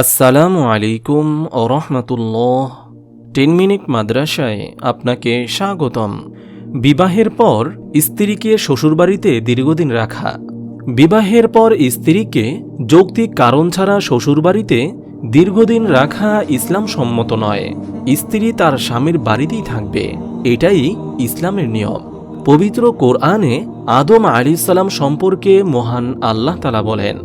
আসসালামু আলাইকুম ও রহমতুল্লাহ। Ten minute মাদ্রাসায় আপনাকে স্বাগতম। বিবাহের পর স্ত্রীকে শ্বশুরবাড়িতে দীর্ঘদিন রাখা। বিবাহের পর স্ত্রীকে যৌক্তিক কারণ ছাড়া শ্বশুরবাড়িতে দীর্ঘদিন রাখা ইসলাম সম্মত নয়। স্ত্রী তার স্বামীর বাড়িতেই থাকবে। এটাই ইসলামের নিয়ম। পবিত্র কোরআনে আদম আলিসাল্লাম সম্পর্কে মহান আল্লাহ তালা বলেন,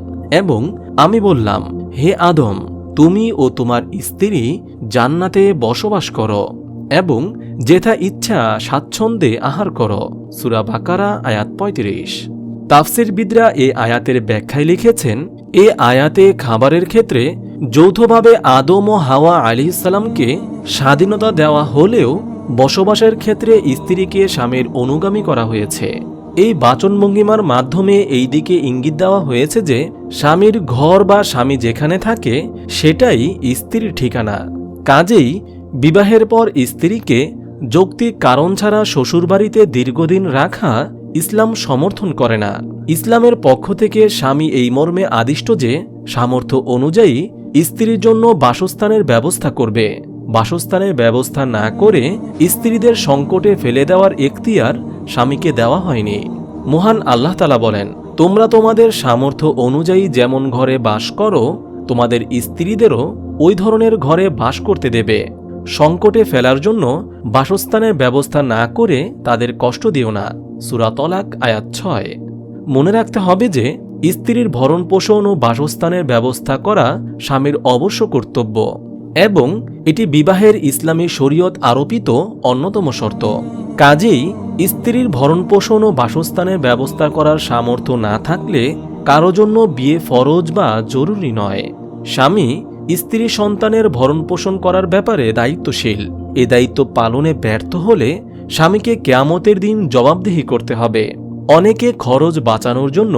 এবং আমি বললাম হে আদম, তুমি ও তোমার স্ত্রী জান্নাতে বসবাস করো এবং যেথা ইচ্ছা স্বাচ্ছন্দ্যে আহার করো। সুরা বাকারা, আয়াত পঁয়ত্রিশ। তাফসির বিদ্রা এ আয়াতের ব্যাখ্যায় লিখেছেন, এ আয়াতে খাবারের ক্ষেত্রে যৌথভাবে আদম ও হাওয়া আলি ইসালামকে স্বাধীনতা দেওয়া হলেও বসবাসের ক্ষেত্রে স্ত্রীকে স্বামীর অনুগামী করা হয়েছে। এই বাচন ভঙ্গিমার মাধ্যমে এই দিকে ইঙ্গিত দেওয়া হয়েছে যে, স্বামীর ঘর বা স্বামী যেখানে থাকে, সেটাই স্ত্রীর ঠিকানা। কাজেই বিবাহের পর স্ত্রীকে যৌক্তিক কারণ ছাড়া শ্বশুরবাড়িতে দীর্ঘদিন রাখা ইসলাম সমর্থন করে না। ইসলামের পক্ষ থেকে স্বামী এই মর্মে আদিষ্ট যে, সামর্থ্য অনুযায়ী স্ত্রীর জন্য বাসস্থানের ব্যবস্থা করবে। বাসস্থানের ব্যবস্থা না করে স্ত্রীদের সংকটে ফেলে দেওয়ার এখতিয়ার স্বামীকে দেওয়া হয়নি। মহান আল্লাহ তালা বলেন, তোমরা তোমাদের সামর্থ্য অনুযায়ী যেমন ঘরে বাস করো, তোমাদের স্ত্রীদেরও ওই ধরনের ঘরে বাস করতে দেবে। সংকটে ফেলার জন্য বাসস্থানের ব্যবস্থা না করে তাদের কষ্ট দিও না। সুরা তলাক, আয়াত ছয়। মনে রাখতে হবে যে, স্ত্রীর ভরণ পোষণ ও বাসস্থানের ব্যবস্থা করা স্বামীর অবশ্য কর্তব্য এবং এটি বিবাহের ইসলামী শরীয়ত আরোপিত অন্যতম শর্ত। কাজেই স্ত্রীর ভরণ পোষণ ও বাসস্থানের ব্যবস্থা করার সামর্থ্য না থাকলে কারও জন্য বিয়ে ফরজ বা জরুরি নয়। স্বামী স্ত্রী সন্তানের ভরণ পোষণ করার ব্যাপারে দায়িত্বশীল। এ দায়িত্ব পালনে ব্যর্থ হলে স্বামীকে কেয়ামতের দিন জবাবদিহি করতে হবে। অনেকে খরচ বাঁচানোর জন্য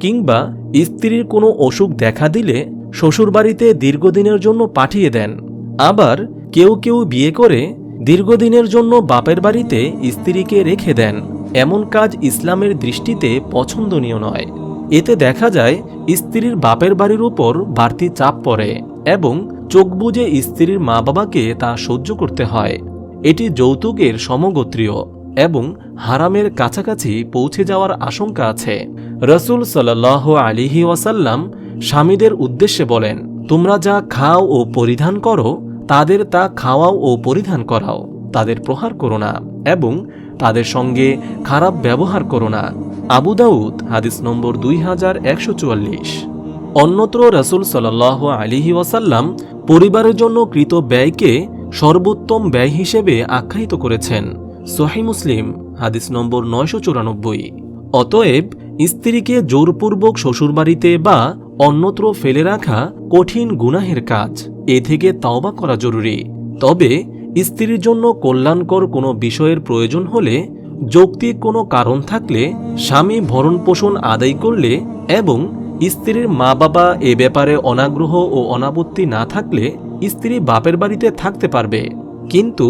কিংবা স্ত্রীর কোনো অসুখ দেখা দিলে শ্বশুরবাড়িতে দীর্ঘদিনের জন্য পাঠিয়ে দেন। আবার কেউ কেউ বিয়ে করে দীর্ঘদিনের জন্য বাপের বাড়িতে স্ত্রীকে রেখে দেন। এমন কাজ ইসলামের দৃষ্টিতে পছন্দনীয় নয়। এতে দেখা যায়, স্ত্রীর বাপের বাড়ির উপর বাড়তি চাপ পড়ে এবং চোখ বুজে স্ত্রীর মা বাবাকে তা সহ্য করতে হয়। এটি যৌতুকের সমগোত্রীয় এবং হারামের কাছাকাছি পৌঁছে যাওয়ার আশঙ্কা আছে। রসুল সাল্লাহ আলিহি ওয়াসাল্লাম স্বামীদের উদ্দেশ্যে বলেন, তোমরা যা খাও ও পরিধান করো তাদের তা খাওয়াও ও পরিধান করাও। তাদের প্রহার করো না এবং তাদের সঙ্গে খারাপ ব্যবহার করো না। আবু দাউদ, হাদিস নম্বর দুই হাজার একশো চুয়াল্লিশ। অন্যত্র রসুল সাল্লাহ আলিহি ওয়াসাল্লাম পরিবারের জন্য কৃত ব্যয়কে সর্বোত্তম ব্যয় হিসেবে আখ্যায়িত করেছেন। সোহাই মুসলিম, হাদিস নম্বর নয়শো চুরানব্বই। অতএব স্ত্রীকে জোরপূর্বক শ্বশুরবাড়িতে বা অন্যত্র ফেলে রাখা কঠিন গুনাহের কাজ। এ থেকে তাওবা করা জরুরি। তবে স্ত্রীর জন্য কল্যাণকর কোনো বিষয়ের প্রয়োজন হলে, যৌক্তিক কোনো কারণ থাকলে, স্বামী ভরণ পোষণ আদায় করলে এবং স্ত্রীর মা বাবা এ ব্যাপারে অনাগ্রহ ও অনাপত্তি না থাকলে স্ত্রী বাপের বাড়িতে থাকতে পারবে। কিন্তু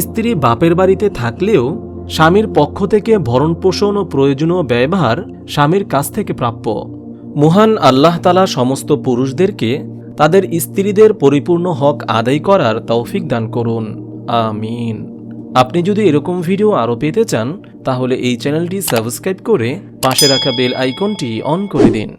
স্ত্রী বাপের বাড়িতে থাকলেও স্বামীর পক্ষ থেকে ভরণ পোষণ ও প্রয়োজনীয় ব্যয়ভার স্বামীর কাছ থেকে প্রাপ্য। মহান আল্লাহ তালা সমস্ত পুরুষদেরকে তাদের স্ত্রীদের পরিপূর্ণ হক আদায় করার তৌফিক দান করুন। আমিন। আপনি যদি এরকম ভিডিও আরও পেতে চান, তাহলে এই চ্যানেলটি সাবস্ক্রাইব করে পাশে রাখা বেল আইকনটি অন করে দিন।